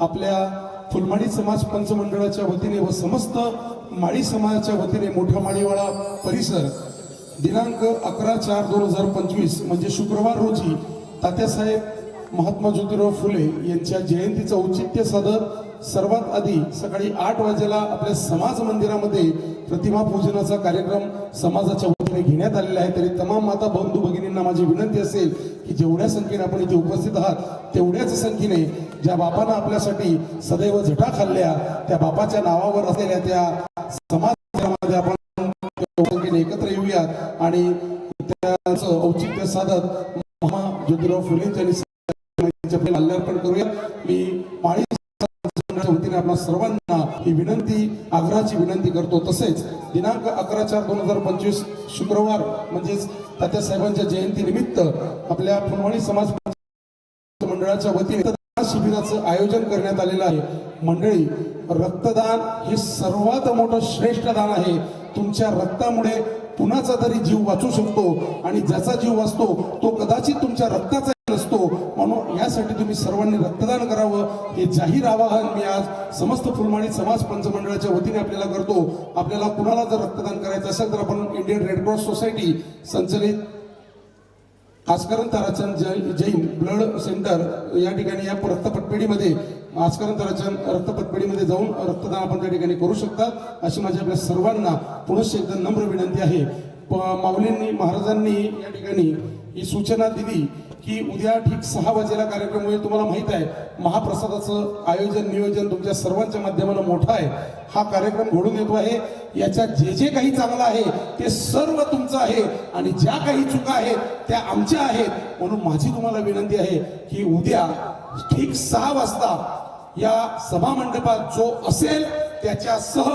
आपल्या फुलमाळी समाज पंचमंडळाच्या वतीने व समस्त माळी समाजाच्या वतीने मोठा माळीवाडा परिसर दिनांक अकरा चार दोन हजार पंचवीस म्हणजे शुक्रवार रोजी तात्यासाहेब महात्मा ज्योतिराव फुले यांच्या जयंतीचं औचित्य साधत सर्वात आधी सकाळी आठ वाजेला आपल्या समाज मंदिरामध्ये प्रतिमा पूजनाचा कार्यक्रम समाजाच्या वगैरे घेण्यात आलेला आहे तरी तमाम माता बंधू भगिनींना माझी विनंती असेल की जेवढ्या संख्येने आपण इथे उपस्थित आहात तेवढ्याच संख्येने ज्या बापानं आपल्यासाठी सदैव झटा खाल्ल्या त्या बापाच्या नावावर असलेल्या त्या समाजामध्ये आपण संख्येने एकत्र येऊयात आणि त्याचं औचित्य साधत महा ज्योतिराव फुलेंच्या करूया मी माळी समाजाच्या वतीने आपल्या सर्वांना ही विनंती आग्रहाची विनंती करतो. तसेच दिनांक अकरा चार दोन हजार पंचवीस शुक्रवार म्हणजेच तात्यासाहेबांच्या जयंती निमित्त आपल्या फुलवाणी समाज मंडळाच्या वतीने शिबिराचं आयोजन करण्यात आलेलं आहे. मंडळी रक्तदान हे सर्वात मोठं श्रेष्ठ दान आहे. तुमच्या रक्तामुळे कुणाचा तरी जीव वाचू शकतो आणि ज्याचा जीव वाचतो तो कदाचित तुमच्या रक्ताचा नसतो. म्हणून त्यासाठी तुम्ही सर्वांनी रक्तदान करावं हे जाहीर आवाहन मी आज समस्त फुलमाणी समाज पंचमंडळाच्या वतीने आपल्याला करतो. आपल्याला कुणाला जर रक्तदान करायचं असेल तर आपण इंडियन रेड क्रॉस सोसायटी संचलित आस्करण ताराचंद जै- जैन ब्लड सेंटर या ठिकाणी या रक्तपटपेढीमध्ये आस्करण ताराचंद रक्तपटपेढीमध्ये जाऊन रक्तदान आपण त्या ठिकाणी करू शकतात. अशी माझी आपल्या सर्वांना पुनश्च एकदा नम्र विनंती आहे. माऊलींनी महाराजांनी या ठिकाणी ही सूचना दिली. की उद्या ठीक सहा वाजेला कार्यक्रम होईल. तुम्हाला माहीत आहे महाप्रसादाचं आयोजन नियोजन तुमच्या सर्वांच्या माध्यमानं मोठं आहे. हा कार्यक्रम घडून येतो आहे. याच्यात जे जे काही चांगलं आहे ते सर्व तुमचं आहे. आणि ज्या काही चुका आहेत त्या आमच्या आहेत. म्हणून माझी तुम्हाला विनंती आहे की उद्या ठीक सहा वाजता या सभा मंडपात जो असेल त्याच्यासह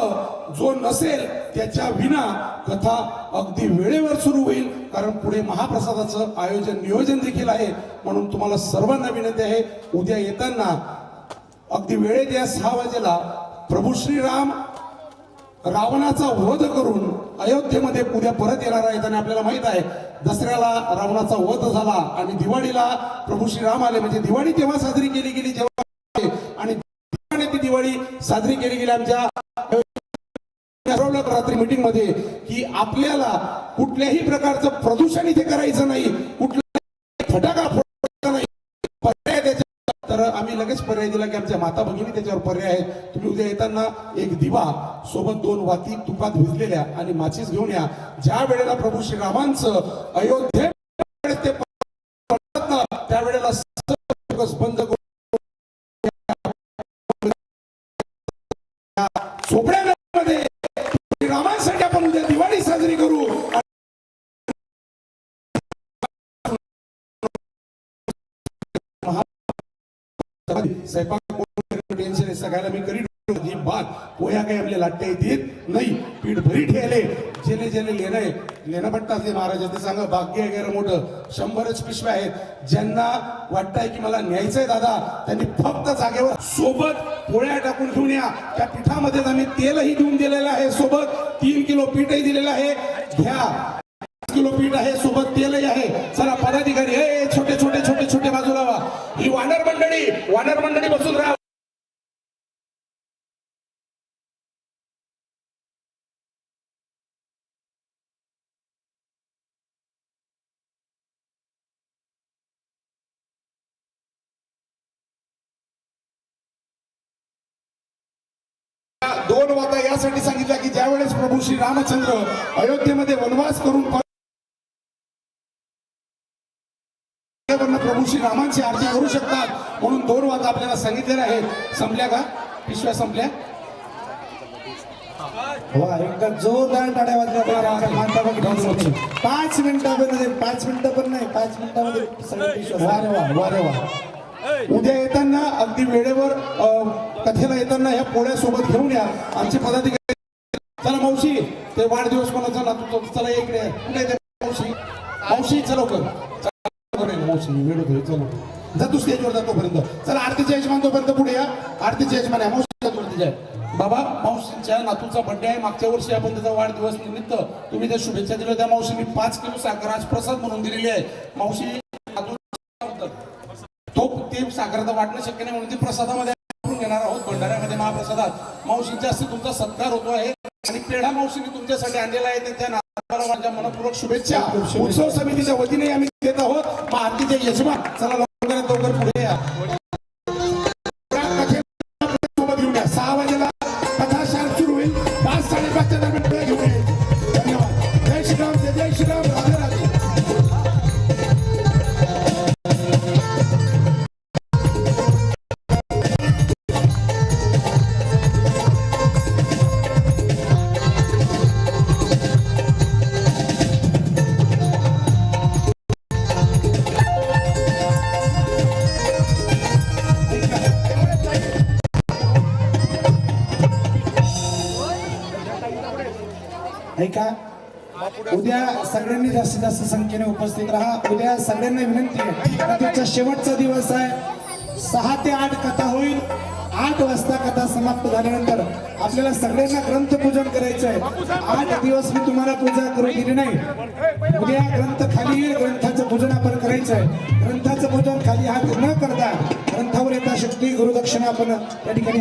जो नसेल त्याच्या विना कथा अगदी वेळेवर सुरू होईल. कारण पुढे महाप्रसादाचं आयोजन नियोजन देखील आहे म्हणून तुम्हाला सर्वांना विनंती आहे उद्या येताना अगदी वेळेत या सहा वाजेला प्रभू श्रीराम रावणाचा वध करून अयोध्येमध्ये उद्या परत येणार आहेत आणि आपल्याला माहीत आहे दसऱ्याला रावणाचा वध झाला आणि दिवाळीला प्रभू श्रीराम आले. म्हणजे दिवाळी तेव्हा साजरी केली गेली जेव्हा आणि दिवाळी ती दिवाळी साजरी केली गेली. आमच्या ठरवलं रात्री मीटिंगमध्ये की आपल्याला कुठल्याही प्रकारचं प्रदूषण इथे करायचं नाही कुठला फटाका फोडायचा नाही. पर्याय त्याच्या तर आम्ही लगेच पर्याय दिला की आमच्या माता भगिनी त्याच्यावर पर्याय आहे. तुम्ही उद्या येताना एक दिवा सोबत दोन वाती तुपात भिजलेल्या आणि माचीस घेऊन या. ज्या वेळेला प्रभू श्रीरामांचं अयोध्ये ते त्यावेळेला बंद करून चोपड्यामध्ये रामांसाठी आपण उद्या दिवाळी साजरी करू स्वयंपाक टेन्शन सगळ्याला मी करीत ही बात पोया काही आपल्या लाटते येतील नाही. पीठ भरी ठेवले जेले जेले लेणं लेणं पट्टाच महाराज ते सांगा भाग्य वगैरे मोठं? शंभरच पिशव्या आहेत. ज्यांना वाटतंय की मला न्यायचंय दादा त्यांनी फक्त जागेवर सोबत पोळ्या टाकून घेऊन या. त्या पिठामध्ये आम्ही तेलही देऊन दिलेलं आहे सोबत. तीन किलो पीठही दिलेलं आहे. घ्या. पाच किलो पीठ आहे सोबत तेलही आहे. चला पदाधिकारी हे छोटे छोटे छोटे छोटे बाजूला वा ही वानर मंडळी वानर मंडळी बसून राहा. यासाठी सांगितल्या की ज्यावेळेस प्रभू श्री रामचंद्र अयोध्येमध्ये वनवास करून प्रभू श्री रामांची आरती करू शकतात म्हणून दोन वाद आपल्याला सांगितलेले आहेत. संपल्या का? पिशव्या संपल्या? एकदा जोरदार टाळ्या वाजल्या पाच मिनिटामध्ये पाच मिनिटं पण नाही पाच मिनिटामध्ये वारे वा वारे वा. उद्या येताना अगदी वेळेवर अ, कथेला येताना ह्या पोळ्यासोबत घेऊन या. आमचे पदाधिकारी चला मावशी ते वाढदिवस कोणाचा ना तू चला या इकडे. कुठे मावशी? मावशी चलो कर चला, करेल मावशी वेळ होतोय. चलो जा तू स्टेजवर जा तोपर्यंत. चला आरतीच्या यजमान तोपर्यंत पुढे या. आरतीच्या यजमान आहे मावशी वरती बाबा मावशींच्या नातूचा बड्डे आहे. मागच्या वर्षी आपण त्याचा वाढदिवस निमित्त तुम्ही त्या शुभेच्छा दिल्या त्या मावशी मी पाच किलो साखर आज प्रसाद म्हणून दिलेली आहे. मावशी तो ते साखर आता वाटणं शक्य नाही म्हणून ती प्रसादामध्ये वापरून येणार आहोत. भंडाऱ्यामध्ये महाप्रसादात. मावशींच्या हस्ते तुमचा सत्कार होतो आहे. आणि पेढा मावशीने तुमच्यासाठी आणलेला आहे. त्यांच्या नावाला माझ्या मनपूर्वक शुभेच्छा. उत्सव समितीच्या वतीने आम्ही देत आहोत. मग आरतीचे यजमान. चला जास्तीत जास्त संख्येने उपस्थित राहा. उद्या सगळ्यांना विनंती आहे. कथेचा शेवटचा दिवस आहे. सहा ते आठ कथा होईल. आठ वाजता कथा समाप्त झाल्यानंतर आपल्याला सगळ्यांना ग्रंथपूजन करायचं आहे. आठ दिवस मी तुम्हाला पूजा करू दिली नाही. उद्या ग्रंथ खाली येईल ग्रंथाचं पूजन आपण करायचं आहे. ग्रंथाचं पूजन खाली हात न करता ग्रंथावर येता शक्ती गुरुदक्षिणा आपण त्या ठिकाणी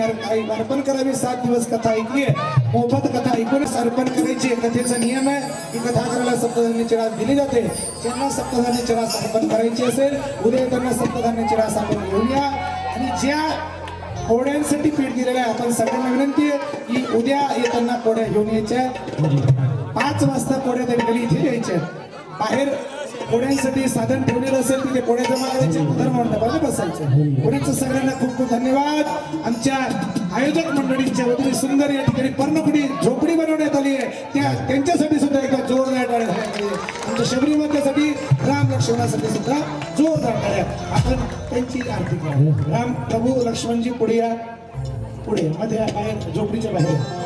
अर्पण करावी. सात दिवस कथा ऐकली आहे मोफत कथा ऐकूनच अर्पण करायची. कथेचा नियम आहे की कथा करायला सप्तधान्याची रास दिली जाते. त्यांना सप्तधान्याची रास अर्पण करायची असेल उद्या त्यांना सप्तधान्याची रास आपण घेऊन या. आणि ज्या कोड्यांसाठी पीठ दिलेलं आहे आपण सगळ्यांना विनंती आहे की उद्या येताना कोड्या घेऊन यायच्या. पाच वाजता कोड्या त्या ठिकाणी इथे यायच्या. बाहेर पोळ्यांसाठी साधन ठेवलेलं असेल तिथे पोळ्या जमा करायचे मंडपाला बसायचं पुण्याचं सगळ्यांना खूप खूप धन्यवाद. आमच्या आयोजक मंडळींच्या वतीने सुंदर या ठिकाणी पर्णकुडी झोपडी बनवण्यात आली आहे. त्या त्यांच्यासाठी सुद्धा एका जोरदार टाळ्या आमच्या शबरी मातेसाठी राम लक्ष्मणासाठी सुद्धा जोरदार टाळ्या. आपण त्यांची आरती करू राम प्रभू लक्ष्मणजी पुढे या. पुढे मध्ये बाहेर झोपडीच्या बाहेर.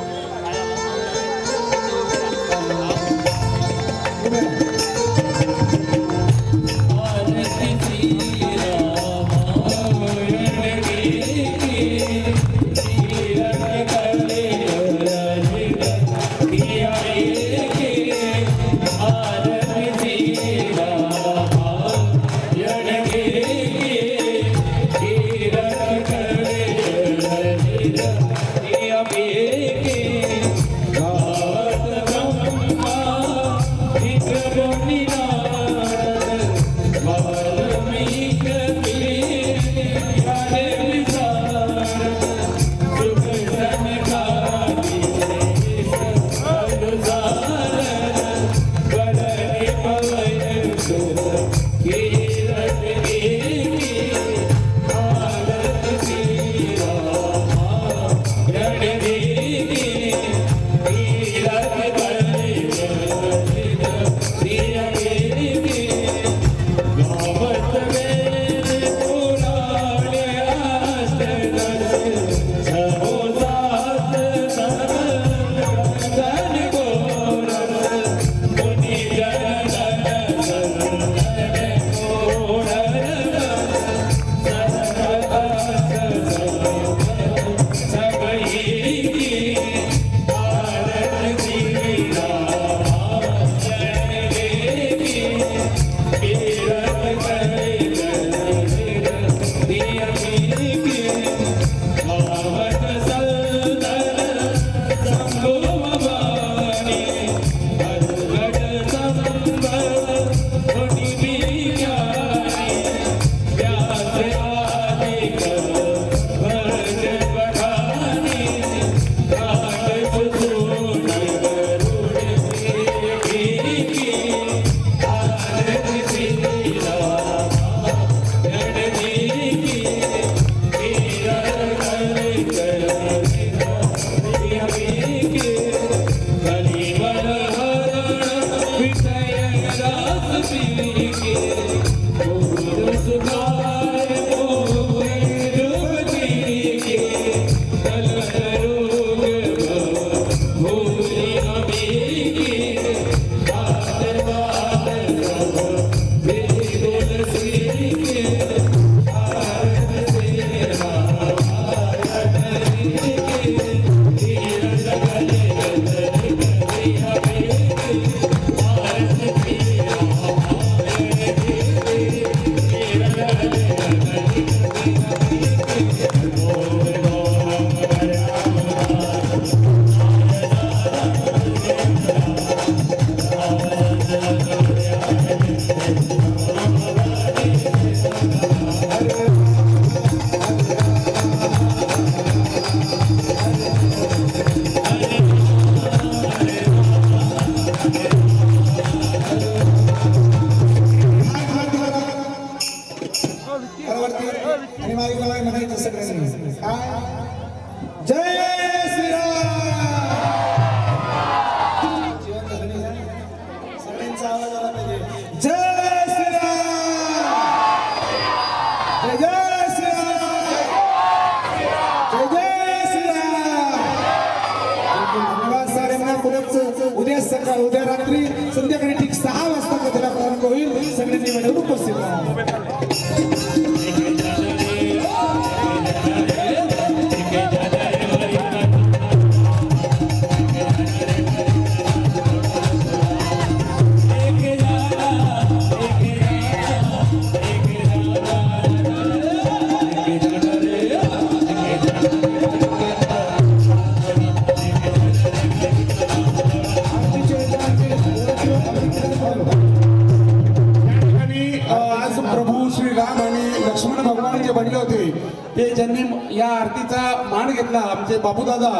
बनले होते. ते ज्यांनी या आरतीचा मान घेतला आमचे बापूदादा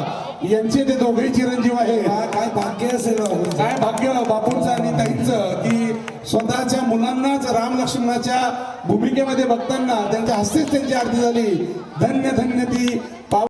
यांचे ते दोघेही चिरंजीव आहे हा, काय भाग्य असेल हो. काय भाग्य बापूंचं आणि ताईंचं की स्वतःच्या मुलांनाच राम लक्ष्मणाच्या भूमिकेमध्ये बघताना त्यांच्या हस्तेच त्यांची आरती झाली. धन्य धन्य ती